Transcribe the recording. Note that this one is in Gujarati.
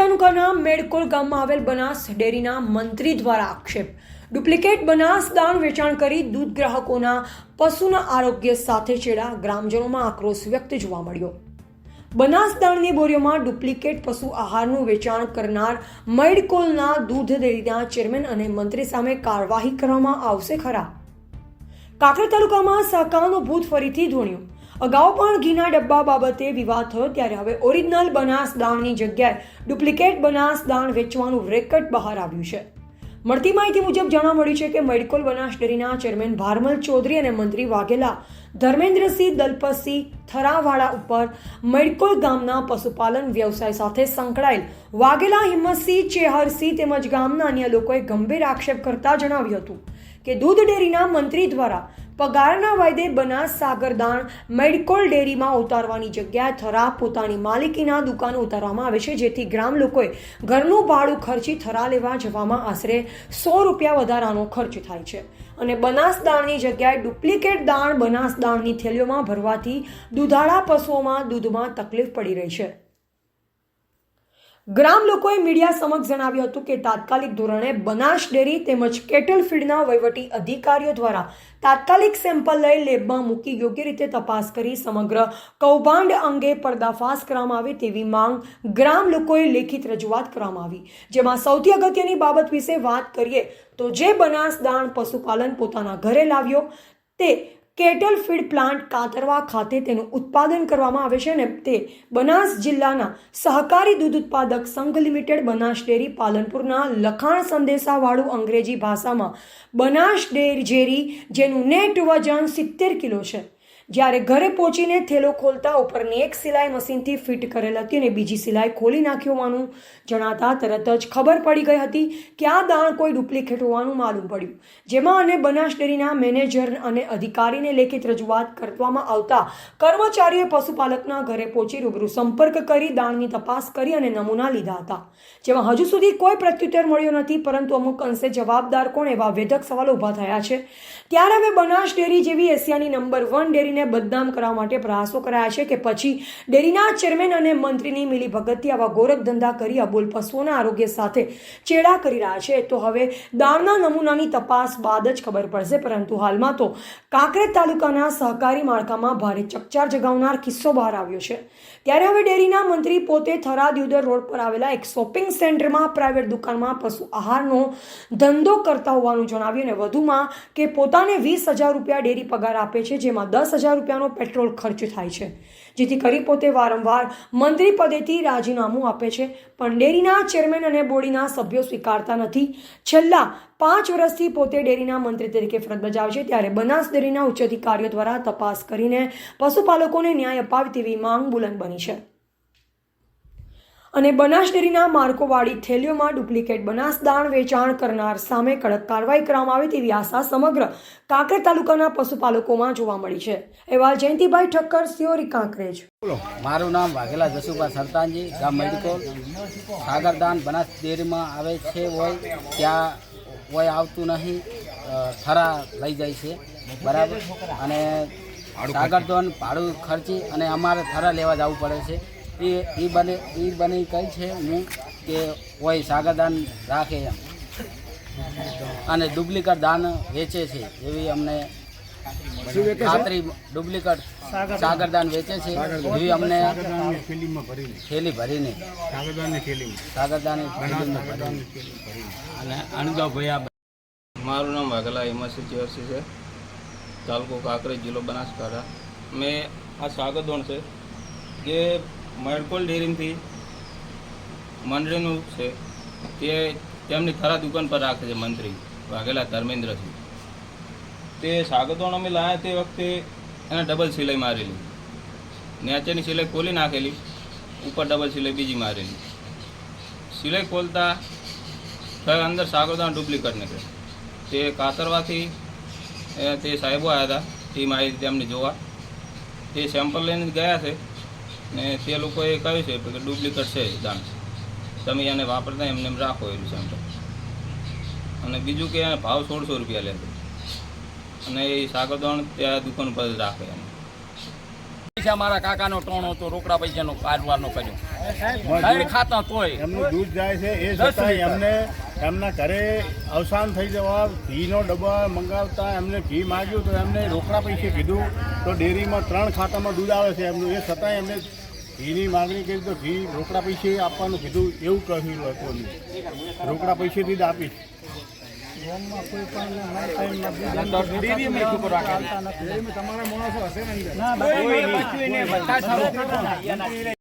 તાલુકાના મેડકોલ ગામમાં આવેલ બનાસ ડેરીના મંત્રી દ્વારા આક્ષેપ. ડુપ્લિકેટ બનાસ દાણ વેચાણ કરી દૂધ ગ્રાહકોના પશુના આરોગ્ય સાથે છેડા ગ્રામજનોમાં આક્રોશ વ્યક્ત જોવા મળ્યો. બનાસ દાણની બોરીઓમાં ડુપ્લિકેટ પશુ આહારનું વેચાણ કરનાર મેડકોલના દૂધ ડેરીના ચેરમેન અને મંત્રી સામે કાર્યવાહી કરવામાં આવશે ખરા. કાંકરેજ તાલુકામાં સહકારનું ભૂત ફરીથી ધોણ્યું. અગાઉ પણ ઘીના ડબ્બા બાબતે વિવાદ થયો ત્યારે હવે ઓરિજિનલ બનાસ દાણની જગ્યાએ ડુપ્લિકેટ બનાસ દાણ વેચવાનું રેકટ બહાર આવ્યું છે. મળતી માહિતી મુજબ જાણવા મળ્યું છે કે મેડિકોલ બનાસ ડેરીના ચેરમેન ભારમલ ચૌધરી અને મંત્રી વાઘેલા ધર્મેન્દ્રસિંહ દલપતસિંહ થરાવાડા ઉપર મેડિકોલ ગામના પશુપાલન વ્યવસાય સાથે સંકળાયેલ વાઘેલા હિંમતસિંહ ચેહરસિંહ તેમજ ગામના અન્ય લોકોએ ગંભીર આક્ષેપ કરતા જણાવ્યું હતું કે દૂધ ડેરીના મંત્રી દ્વારા પગારના વાયદે બનાસ સાગરદાણ મેડિકોલ ડેરીમાં ઉતારવાની જગ્યાએ થરા પોતાની માલિકીના દુકાનો ઉતારવામાં આવે છે, જેથી ગ્રામ લોકોએ ઘરનું ભાડું ખર્ચી થરા લેવા જવામાં આશરે સો રૂપિયા વધારાનો ખર્ચ થાય છે. અને બનાસ દાણની જગ્યાએ ડુપ્લિકેટ દાણ બનાસ દાણની થેલીઓમાં ભરવાથી દુધાળા પશુઓમાં દૂધમાં તકલીફ પડી રહી છે. ગ્રામ લોકોએ મીડિયા સમક્ષ જણાવ્યું હતું કે તાત્કાલિક ધોરણે બનાસ ડેરી તેમજ કેટલ ફીડના વહીવટી અધિકારીઓ દ્વારા તાત્કાલિક સેમ્પલ લઈ લેબમાં મૂકી યોગ્ય રીતે તપાસ કરી સમગ્ર કૌભાંડ અંગે પર્દાફાશ કરવામાં આવે તેવી માંગ ગ્રામ લોકોએ લેખિત રજૂઆત કરવામાં આવી. જેમાં સૌથી અગત્યની બાબત વિશે વાત કરીએ તો જે બનાસ દાણ પશુપાલન પોતાના ઘરે લાવ્યો તે કેટલ ફીડ પ્લાન્ટ કાતરવા ખાતે તેનું ઉત્પાદન કરવામાં આવે છે અને તે બનાસ જિલ્લાના સહકારી દૂધ ઉત્પાદક સંઘ લિમિટેડ બનાસ ડેરી પાલનપુરના લખાણ સંદેશાવાળું અંગ્રેજી ભાષામાં બનાસ ડેર જેરી, જેનું નેટ વજન સિત્તેર કિલો છે. જ્યારે ઘરે પહોંચીને થેલો ખોલતા ઉપરની એક સિલાઈ મશીનથી ફિટ કરેલ હતી અને બીજી સિલાઈ ખોલી નાખી હોવાનું જણાતા તરત જ ખબર પડી ગઈ હતી કે આ દાણ કોઈ ડુપ્લિકેટ હોવાનું માલુમ પડ્યું. જેમાં અને બનાસ ડેરીના મેનેજર અને અધિકારીને લેખિત રજૂઆત કરવામાં આવતા કર્મચારીએ પશુપાલકના ઘરે પહોંચી રૂબરૂ સંપર્ક કરી દાણની તપાસ કરી અને નમૂના લીધા હતા. જેમાં હજુ સુધી કોઈ પ્રત્યુત્તર મળ્યો નથી, પરંતુ અમુક અંશે જવાબદાર કોણ એવા વેધક સવાલો ઊભા થયા છે. ત્યારે હવે બનાસ ડેરી જેવી એશિયાની નંબર વન ડેરીને બદનામ કરવા માટે પ્રયાસો કરાયા છે કે પછી ડેરીના ચેરમેન અને મંત્રીની મિલીભગતથી આવા ગોરખ ધંધા કરી અબોલ પશુઓના આરોગ્ય સાથે ચેડા કરી રહ્યા છે. તો હવે દાણના નમૂનાની તપાસ બાદ જ ખબર પડશે. પરંતુ હાલમાં તો કાંકરેજ તાલુકાના સહકારી માળખામાં ભારે ચકચાર જગાવનાર કિસ્સો બહાર આવ્યો છે. ત્યારે હવે ડેરીના મંત્રી પોતે થરાદ યુદર રોડ પર આવેલા એક શોપિંગ સેન્ટરમાં પ્રાઇવેટ દુકાનમાં પશુ આહારનો ધંધો કરતા હોવાનું જણાવ્યું અને વધુમાં કે પોતાને વીસ હજાર રૂપિયા ડેરી પગાર આપે છે, જેમાં દસ હજાર રૂપિયાનો પેટ્રોલ ખર્ચ થાય છે, જેથી કરી પોતે વારંવાર મંત્રી પદેથી રાજીનામું આપે છે. પણ ડેરીના ચેરમેન અને બોડીના સભ્યો સ્વીકારતા નથી. છેલ્લા પાંચ વર્ષથી પોતે ડેરીના મંત્રી તરીકે ફરજ બજાવે છે, ત્યારે બનાસ ડેરીના ઉચ્ચ અધિકારીઓ દ્વારા તપાસ કરીને પશુપાલકોને ન્યાય અપાવે તેવી માંગ બુલંદ બની છે. અને બનાસ ડેરીના માર્કોવાળી થેલીઓમાં ડુપ્લિકેટ બનાસ દાણ વેચાણ કરનાર સામે કડક કાર્યવાહી કરવામાં આવે તેવી આશા સમગ્ર કાંકરેજ તાલુકાના પશુપાલકોમાં જોવા મળી છે. એવા જયંતિભાઈ ઠક્કર સિયોરી કાંકરેજ. મારું નામ વાઘેલા જસુભાઈ સંતાનજી ગામ મેડિકોલ. સાગરદાન બનાસ ડેરીમાં આવે છે હોય ત્યાં હોય આવતું નહીં થરા લઈ જાય છે. બરાબર. અને સાગરદાન ભાડું ખર્ચી અને અમારે થરા લેવા જવું પડે છે. એ એ બને એ બની કઈ છે હું કે કોઈ સાગરદાન રાખે એમ. અને ડુપ્લિકેટ દાન વેચે છે એવી અમને ખાતરી ડુપ્લિકેટ સાગરદાન. વેચે છે. એવી અમને થેલી ભરીને. સાગરદાન અને અણગાભાઈ મારું નામ વાઘેલા હિમાસી ચેરસી છે. તાલુકો કાંકરેજ જિલ્લો બનાસકાંઠા. મેં આ સાગરદોણ છે જે મેડકોલ ડેરીથી મંડળીનું છે, તે તેમની ખરા દુકાન પર રાખે છે મંત્રી, વાઘેલા ધર્મેન્દ્રસિંહ. તે સાગતોણ અમે લાવ્યા તે વખતે એને ડબલ સિલાઈ મારેલી. નીચેની સિલાઈ ખોલી નાખેલી, ઉપર ડબલ સિલાઈ બીજી મારેલી. સિલાઈ ખોલતા અંદર સાગરદાન ડુપ્લિકેટ નીકળે તે કાતરવાથી તે સાહેબો આવ્યા હતા ટીમ આવી તેમને જોવા. તે સેમ્પલ લઈને ગયા છે. ને તે લોકોએ કહ્યું છે કે ડુપ્લિકેટ છે દાંત. તમે એને વાપરતા એમને એમ રાખો એમ છે અને બીજું કે એને ભાવ સોળસો રૂપિયા લે અને એ સાગરદણ ત્યાં દુકાન પર રાખે એમ. પૈસા મારા કાકાનો ટોણો હતો રોકડા પૈસાનો કારવારનો કર્યો. સાઈડ ખાતા તોય. એમનું દૂધ જાય છે એ છતાં એમને એમના ઘરે અવસાન થઈ જવા ઘીનો ડબ્બા મંગાવતા એમને ઘી માગ્યું તો એમને રોકડા પૈસે કીધું તો ડેરીમાં ત્રણ ખાતામાં દૂધ આવે છે એમનું. એ છતાંય એમને ઘીની માગણી કરી તો ઘી રોકડા પૈસે આપવાનું કીધું એવું કહ્યું લોકોને રોકડા પૈસેથી જ આપીશ. તમારા માણસો હશે ને.